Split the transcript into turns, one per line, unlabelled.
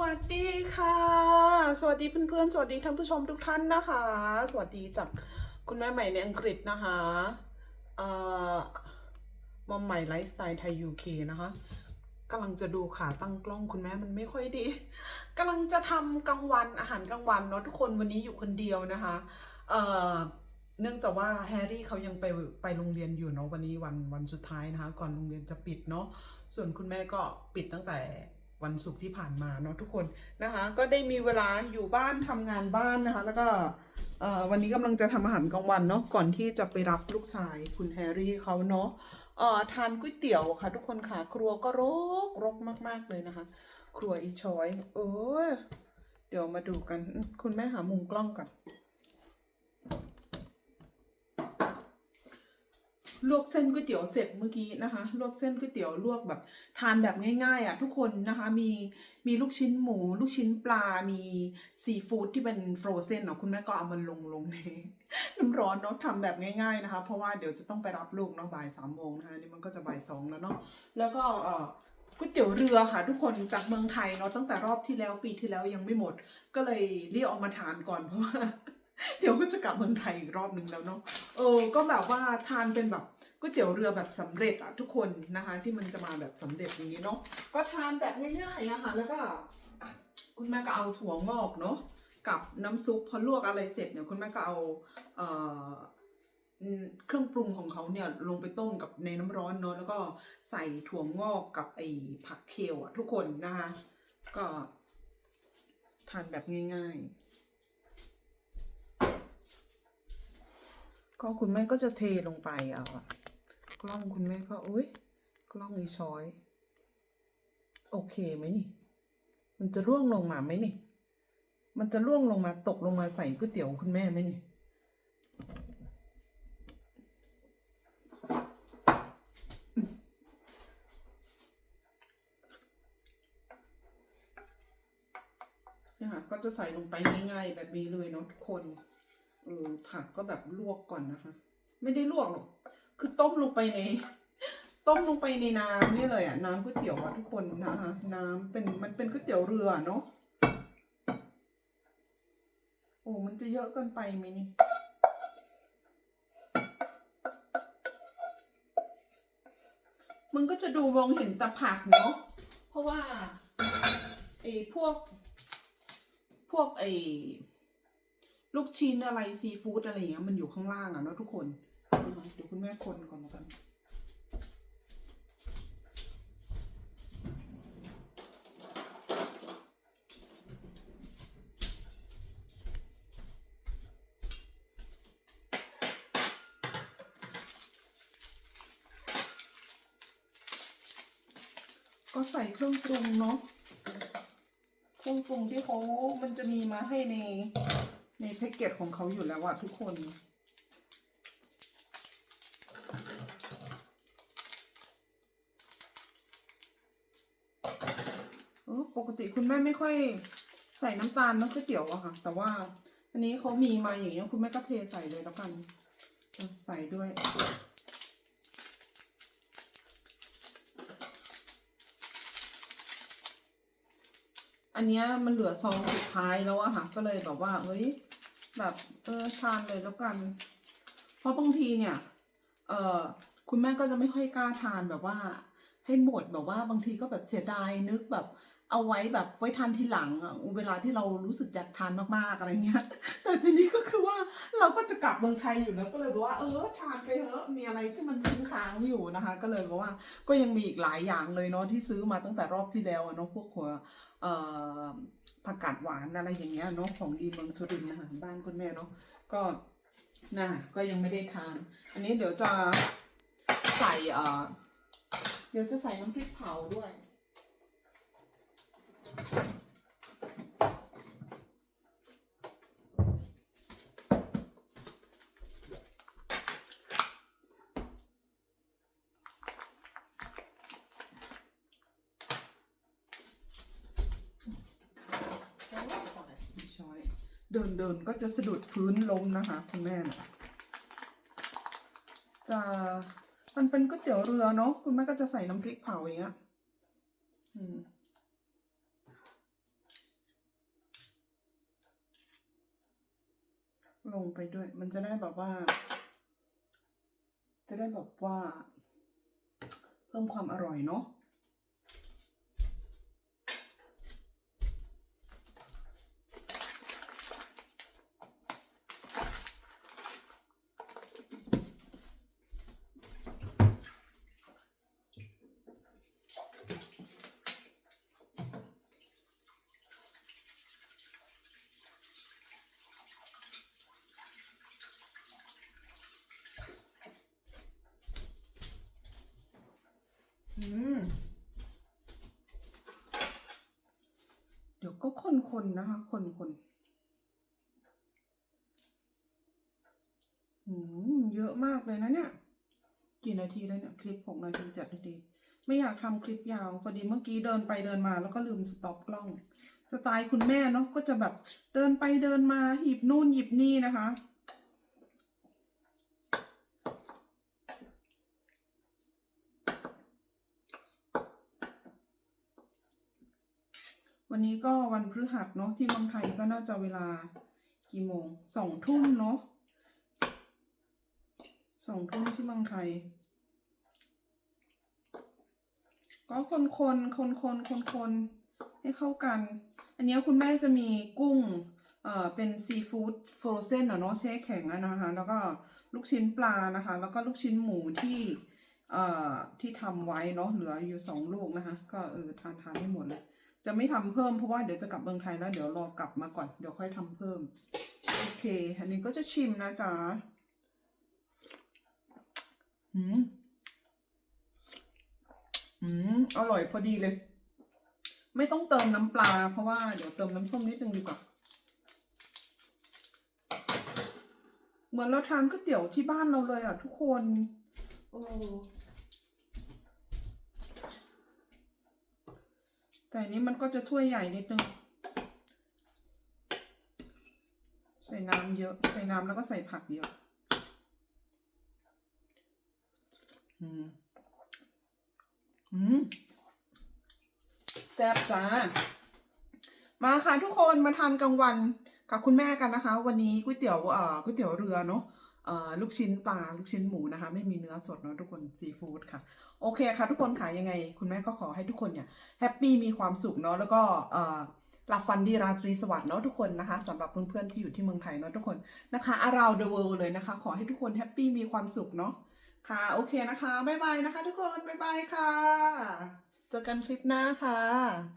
วัสดีค่ะ สวัสดีเพื่อนๆ สวัสดีท่านผู้ชมทุกท่านนะคะ สวัสดีจากคุณแม่ใหม่ในอังกฤษนะคะเอ่อมอมใหม่ไลฟ์สไตล์ไทยยูเคนะคะกำลังจะดูขาตั้งกล้องคุณแม่มันไม่ค่อยดีกำลังจะทำกลางวันอาหารกลางวันเนาะทุกคนวันนี้อยู่คนเดียวนะคะเอ่อเนื่องจากว่าแฮร์รี่เขายังไปไปโรงเรียนอยู่เนาะวันนี้วันวันสุดท้ายนะคะ ก่อนโรงเรียนจะปิดเนาะส่วนคุณแม่ก็ปิดตั้งแต่ วันศุกร์ที่ผ่านมาเนาะทุกคนนะคะ ก็ได้มีเวลาอยู่บ้านทำงานบ้านนะคะ แล้วก็วันนี้กำลังจะทำอาหารกลางวันเนาะก่อนที่จะไปรับลูกชายคุณแฮร์รี่เขาเนาะเอ่อทานก๋วยเตี๋ยวค่ะ ทุกคนค่ะครัวก็รกรกมาก ๆเลยนะคะ ครัวอีชอย เออเดี๋ยวมาดูกันคุณแม่หามุมกล้องก่อน ลวกเส้นก๋วยเตี๋ยวเสร็จเมื่อกี้นะคะ ลวกเส้นก๋วยเตี๋ยวลวกแบบทานแบบง่ายๆอะทุกคนนะคะมีมีลูกชิ้นหมู ลูกชิ้นปลา มีซีฟู้ดที่เป็นฟรอเซนเนาะคุณแม่ก็เอามันลงลงในน้ำร้อนเนาะทำแบบง่ายๆนะคะ เพราะว่าเดี๋ยวจะต้องไปรับลูกเนาะบ่ายสามโมงนะคะนี่มันก็จะบ่ายสองแล้วเนาะแล้วก็เอ่อก๋วยเตี๋ยวเรือค่ะ ทุกคนจากเมืองไทยเนาะตั้งแต่รอบที่แล้วปีที่แล้วยังไม่หมด ก็เลยเรียกออกมาทานก่อนเพราะว่า เดี๋ยวก็จะกลับเมืองไทยอีกรอบหนึ่งแล้วเนาะเออก็แบบว่าทานเป็นแบบก๋วยเตี๋ยวเรือแบบสำเร็จอะทุกคนนะคะ ที่มันจะมาแบบสำเร็จอย่างนี้เนาะก็ทานแบบง่ายๆอะค่ะแล้วก็ คุณแม่ก็เอาถั่วงอกเนาะกับน้ำซุปพอลวกอะไรเสร็จเนี่ยคุณแม่ก็เอาเอ่อเครื่องปรุงของเขาเนี่ยลงไปต้มกับในน้ำร้อนเนาะแล้วก็ใส่ถั่วงอกกับไอ้ผักเคลอะทุกคนนะคะ ก็ทานแบบง่าย ๆ ก็คุณแม่ก็จะเทลงไปเอาอะกล้องคุณแม่ก็อุ้ยกล้องอีช้อย โอเคไหมนี่ มันจะร่วงลงมาไหมนี่ มันจะร่วงลงมาตกลงมาใส่ก๋วยเตี๋ยวคุณแม่ไหมนี่นี่ค่ะก็จะใส่ลงไปง่ายๆแบบนี้เลยเนาะทุกคน ผักก็แบบลวกก่อนนะคะ ไม่ได้ลวกหรอก คือต้มลงไปใน ต้มลงไปในน้ำนี่เลยอะน้ำก๋วยเตี๋ยวอะทุกคนนะคะ น้ำเป็นมันเป็นก๋วยเตี๋ยวเรือเนาะโอ้มันจะเยอะเกินไปไหมนี่มันก็จะดูมองเห็นแต่ผักเนาะ เพราะว่าไอ้พวก พวกไอ้ ลูกชิ้นอะไรซีฟู้ดอะไรอย่างเงี้ยมันอยู่ข้างล่างอะเนาะทุกคนเดี๋ยวคุณแม่คนก่อนแล้วกันก็ใส่เครื่องปรุงเนาะเครื่องปรุงที่เขามันจะมีมาให้ใน ในแพ็กเกจของเขาอยู่แล้วอะทุกคนเออปกติคุณแม่ไม่ค่อยใส่น้ำตาลน้ำก๋วยเตี๋ยวอะค่ะ แต่ว่าอันนี้เขามีมาอย่างเงี้ยคุณแม่ก็เทใส่เลยแล้วกัน ใส่ด้วยอันนี้มันเหลือซองสุดท้ายแล้วอะค่ะ ก็เลยแบบว่า เฮ้ย แบบเออทานเลยแล้วกัน เพราะบางทีเนี่ย เออคุณแม่ก็จะไม่ค่อยกล้าทานแบบว่า ให้หมดแบบว่าบางทีก็แบบเสียดายนึกแบบเอาไว้แบบไว้ทานทีหลังอะเวลาที่เรารู้สึกอยากทานมากๆอะไรเงี้ย แต่ทีนี้ก็คือว่าเราก็จะกลับเมืองไทยอยู่แล้วก็เลยบอกว่าเออทานไปเถอะมีอะไรที่มันค้างค้างอยู่นะคะ ก็เลยบอกว่าก็ยังมีอีกหลายอย่างเลยเนาะที่ซื้อมาตั้งแต่รอบที่แล้วเนาะพวกหัวเอ่อ ผักกาดหวานอะไรอย่างเงี้ยเนาะของดีเมืองสุรินทร์อาหารบ้านคุณแม่เนาะก็น่ะก็ยังไม่ได้ทาน อันนี้เดี๋ยวจะใส่เอ่อเดี๋ยวจะใส่น้ำพริกเผาด้วย เดินเดินก็จะสะดุดพื้นล้มนะคะคุณแม่นะจะมันเป็นก๋วยเตี๋ยวเรือเนาะคุณแม่ก็จะใส่น้ำพริกเผาอย่างเงี้ยลงไปด้วย มันจะได้แบบว่า จะได้แบบว่า เพิ่มความอร่อยเนาะ คนๆนะคะ คนๆอืมเยอะมากเลยนะเนี่ย กี่นาทีแล้วเนี่ย คลิปหกนาทีเจ็ดนาที ไม่อยากทำคลิปยาว พอดีเมื่อกี้เดินไปเดินมา แล้วก็ลืมสต็อปกล้อง สไตล์คุณแม่เนาะก็จะแบบเดินไปเดินมาหยิบนู่นหยิบนี่นะคะ วั นี้ก็วันพฤหัสเนาะที่เมืองไทยก็น่าจะเวลากี่โมงสองทุ่มเนาะสองทุ่มที่เมืองไทย ก็คนคนคนคนคนคนให้เข้ากัน อันนี้คุณแม่จะมีกุ้งเอ่อเป็นซีฟู้ดฟรอเซนเนาะแช่แข็งอะนะคะ แล้วก็ลูกชิ้นปลานะคะ แล้วก็ลูกชิ้นหมูที่เอ่อที่ทำไว้เนาะเหลืออยู่สองลูกนะคะ ก็เออทานทานไม่หมดเลย จะไม่ทำเพิ่มเพราะว่าเดี๋ยวจะกลับเมืองไทยแล้วเดี๋ยวรอกลับมาก่อนเดี๋ยวค่อยทำเพิ่ม โอเค อันนี้ก็จะชิมนะจ๊ะอืมอืมอร่อยพอดีเลย ไม่ต้องเติมน้ำปลา เพราะว่าเดี๋ยวเติมน้ำส้มนิดนึงดีกว่าเหมือนเราทานก๋วยเตี๋ยวที่บ้านเราเลยอะทุกคน โอ้ แต่นี้มันก็จะถ้วยใหญ่นิดนึง ใส่น้ำเยอะ ใส่น้ำแล้วก็ใส่ผักเยอะอืมอืมแซ่บจ้า มาค่ะทุกคนมาทานกลางวันกับคุณแม่กันนะคะ วันนี้ก๋วยเตี๋ยวเอ่อก๋วยเตี๋ยวเรือเนาะ ลูกชิ้นปลาลูกชิ้นหมูนะคะ ไม่มีเนื้อสดเนาะทุกคนซีฟู้ดค่ะ โอเคค่ะ ทุกคนค่ะยังไง คุณแม่ก็ขอให้ทุกคนเนี่ยแฮปปี้มีความสุขเนาะแล้วก็หลับฟันดีราตรีสวัสดิ์เนาะทุกคนนะคะสำหรับเพื่อนๆที่อยู่ที่เมืองไทยเนาะทุกคนนะคะ around the world เลยนะคะ ขอให้ทุกคนแฮปปี้มีความสุขเนาะค่ะ โอเคนะคะบ๊ายบายนะคะ ทุกคนบ๊ายบายค่ะ เจอกันคลิปหน้าค่ะ